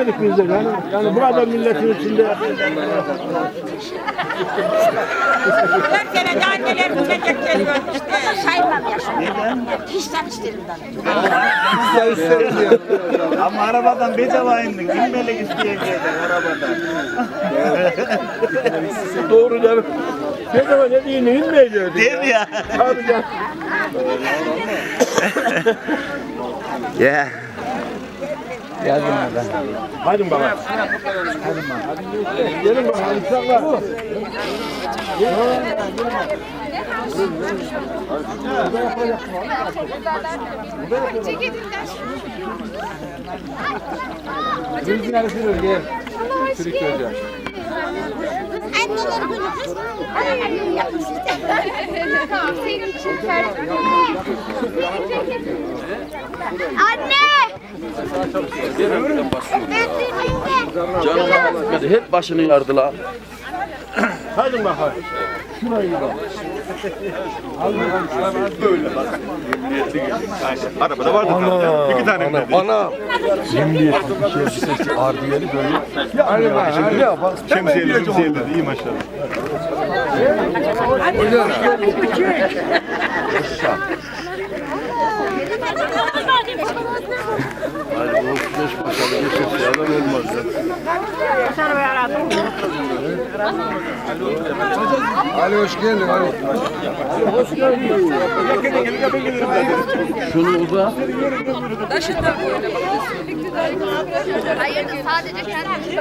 görmedik biz de yani. Yani bu kadar milletin içinde. Her sene de anneler bilecek geliyor işte. Saymam yaşını. Hiç tanıştırımdan. Ama arabadan bedava indik. Binmelik isteyecektik arabadan. Doğru canım. Bedava ne diyeyim inmeyeceğiz. Değil mi ya? Tabii canım. Ya. Hadi baba. Hadi baba. Gelin bakalım inşallah. Anneler günü kız. Anneler yapın sizden. Tamam senin için. Anne! Canım hadi hep başını yardılar. Hadi bakalım. Arabada vardı. Ana. İki tane mi? Ana. Şemsiyeli, şemsiyeli dedi. İyi maşallah. Ali hoş geldin Ali. Şunu uza. Hayır sadece kendini